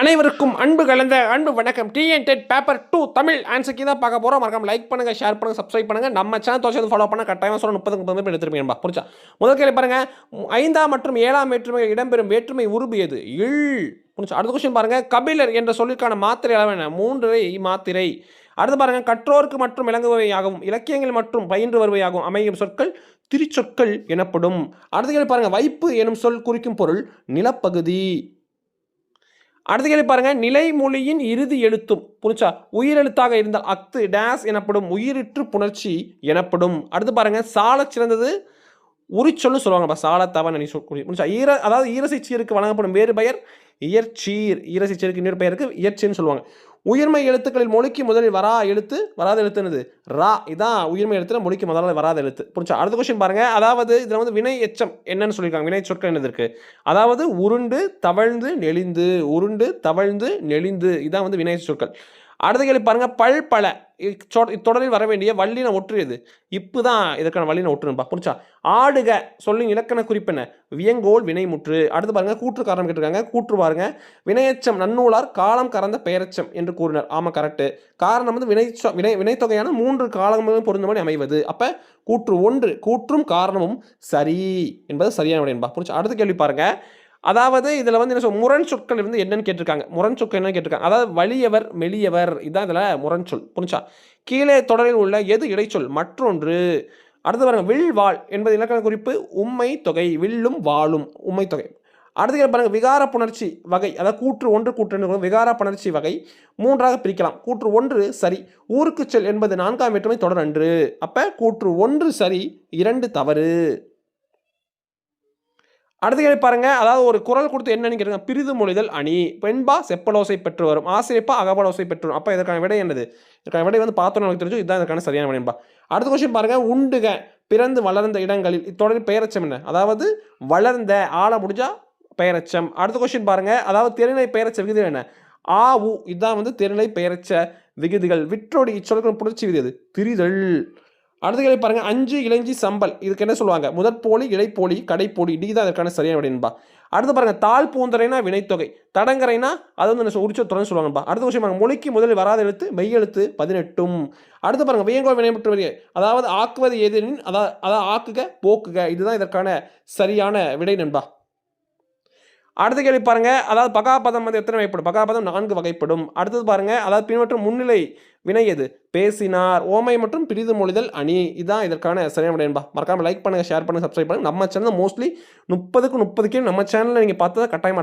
அனைவருக்கும் அன்பு கலந்த அன்பு வணக்கம். TN TET paper two Tamil ஆன்சருக்கு தான் பார்க்க போகிறோம் மறக்காம லைக் பண்ணுங்கள் ஷேர் பண்ணுங்கள் சப்ஸ்கிரைப் பண்ணுங்கள் நம்ம சேனல் தோசை ஃபாலோ பண்ண கட்டாயம் சொல்ல முப்பது முப்பது பேர் எடுத்துருப்பீங்கப்பா புரிச்சா முதல் கேள்வி பாருங்கள் ஐந்தாம் மற்றும் ஏழாம் வேற்றுமை இடம்பெறும் வேற்றுமை உருபு எது? இல். புரிச்சா அடுத்த கொஸ்டின் பாருங்கள் கபிலர் என்ற சொல்லிற்கான மாத்திரை அளவு என்ன? மூன்றரை மாத்திரை. அடுத்து பாருங்கள் கற்றோருக்கு மற்றும் விளங்குபவையாகவும் இலக்கியங்கள் மற்றும் பயின்று வருவையாகவும் அமையும் சொற்கள் திருச்சொற்கள் எனப்படும். அடுத்த கேள்வி பாருங்கள் வைப்பு எனும் சொல் குறிக்கும் பொருள் நிலப்பகுதி. அடுத்த கேள்வி பாருங்க. நிலைமொழியின் இறுதி எழுத்தும் புரிச்சா உயிரெழுத்தாக இருந்தால் அத்து டேஸ் எனப்படும் உயிரிற்று புணர்ச்சி எனப்படும். அடுத்து பாருங்க. சால சிறந்தது உரிச்சொல்னு சொல்லுவாங்க. சால தவன் சொல்லி புரிச்சா ஈர அதாவது ஈரசிச்சியருக்கு வழங்கப்படும் வேறு பெயர் இயற்சீர் ஈரசைச்சீருக்கு இன்னொரு பெயருக்கு இயற்சின்னு சொல்லுவாங்க. உயிர்மை எழுத்துக்களில் மொழிக்கு முதலில் வரா எழுத்து வராத எழுத்து ரா. இதான் உயிர்மை எழுத்துல மொழிக்கு முதல்ல வராத எழுத்து. புரிஞ்சா? அடுத்த கொஸ்டின் பாருங்க. அதாவது இதில் வந்து வினை எச்சம் என்னன்னு சொல்லியிருக்காங்க. வினை சொற்கள் என்னது இருக்கு? அதாவது உருண்டு தவழ்ந்து நெளிந்து உருண்டு தவழ்ந்து நெளிந்து. இதான் வந்து வினை சொற்கள். அடுத்த கேள்வி பாருங்க பல் பல. இச்சொ- இத்தொடரில் வர வேண்டிய வல்லின ஒற்று இப்பு தான் இதற்கான வல்லின ஒற்றுப்பா புரிச்சா ஆடுக சொல்லின் இலக்கண குறிப்பென வியங்கோல் வினைமுற்று அடுத்து பாருங்க கூற்று காரணம் கேட்டிருக்காங்க. கூற்று பாருங்க. வினையச்சம் நன்னூலார் காலம் கறந்த பெயரச்சம் என்று கூறினார். ஆமா கரெக்டு காரணம் வந்து வினை வினை வினைத்தொகையான மூன்று காலங்களும் பொருந்தபடி அமைவது. அப்ப கூற்று ஒன்று கூற்றும் காரணமும் சரி என்பது சரியான விடை புரிச்சா அடுத்த கேள்வி பாருங்க. அதாவது இதில் வந்து என்ன சொல் முரண் சொற்கள் இருந்து என்னன்னு கேட்டிருக்காங்க. முரண் சொற்கள் என்னன்னு கேட்டிருக்காங்க. அதாவது வலியவர் மெலியவர் இதான் இதில் முரண் சொல். புரிஞ்சா கீழே தொடரில் உள்ள எது இடைச்சொல்? மற்றொன்று. அடுத்து பாருங்க வில் வாழ் என்பது இலக்கண குறிப்பு. உண்மை தொகை வில்லும் வாழும் உண்மை தொகை. அடுத்து பாருங்கள் பாருங்க விகார புணர்ச்சி வகை. அதாவது கூற்று ஒன்று கூற்று விகார புணர்ச்சி வகை. மூன்றாக பிரிக்கலாம். கூற்று ஒன்று சரி. ஊருக்கு செல் என்பது நான்காம் வேற்றுமை தொடர் அன்று. அப்போ கூற்று ஒன்று சரி. இரண்டு தவறு. அடுத்த கேள்வி பாருங்க. அதாவது ஒரு குரல் கொடுத்து என்னன்னு கேட்டுங்க பிரிது மொழிதல் அணி. பெண்பா செப்பலோசை பெற்று வரும் ஆசிரியப்பா அகபலோசை பெற்று வரும் அப்போ இதற்கான விடை என்னது? இதற்கான விடை வந்து பார்த்தோன்னு நமக்கு தெரிஞ்சு இதுதான் இதற்கான சரியான விடைப்பா அடுத்த கொஸ்டின் பாருங்க. உண்டுக பிறந்து வளர்ந்த இடங்களில் இத்தொடரில் பெயரச்சம் என்ன? அதாவது வளர்ந்த ஆள முடிஞ்சா பெயரச்சம். அடுத்த கொஸ்டின் பாருங்க. அதாவது திருநிலை பெயரச்ச விகுதி என்ன? ஆ உ. இதுதான் வந்து திருநிலை பெயரச்ச விகுதிகள். விற்றோடி இச்சொல்கள் புணர்ச்சி விதி அது. திரிதல். அடுத்த கேள்வி பாருங்க. அஞ்சு இளைஞ்சி சம்பல். இதுக்கு என்ன சொல்லுவாங்க? முதற்போலி இடைப்போலி கடைப்போலி. டி தான் அதற்கான சரியான விடைன்பா அடுத்து பாருங்க. தாழ் பூந்தரைனா வினைத்தொகை. தடங்கரைனா அது வந்து என்ன உரிச்ச சொல்லுவாங்கப்பா. அடுத்த விஷயம் பாருங்க. மொழிக்கு முதலில் வராத எழுத்து மெய் எழுத்து பதினெட்டும். அடுத்து பாருங்க. வியங்கோல் வினைமுற்று வரிய. அதாவது ஆக்குவது எதிரின் அதாவது அதாவது ஆக்குக போக்குக. இதுதான் இதற்கான சரியான விடை நண்பா அடுத்த கேள்வி பாருங்கள் அதாவது பகாபதம் வந்து எத்தனை வகைப்படும்? பகாபதம் நான்கு வகைப்படும். அடுத்தது பாருங்கள் அதாவது பின்பற்றும் முன்னிலை வினை எது? பேசினார் ஓமை மற்றும் பிரிது மொழிதல் அணி. இதுதான் இதற்கான சரியான விடையன்பா மறக்காமல் லைக் பண்ணுங்கள் ஷேர் பண்ணுங்கள் சப்ஸ்கிரைப் பண்ணுங்கள் நம்ம சேனல் மோஸ்ட்லி முப்பதுக்கு முப்பதுக்கே நம்ம சேனலில் நீங்கள் பார்த்ததை கட்டாயமாக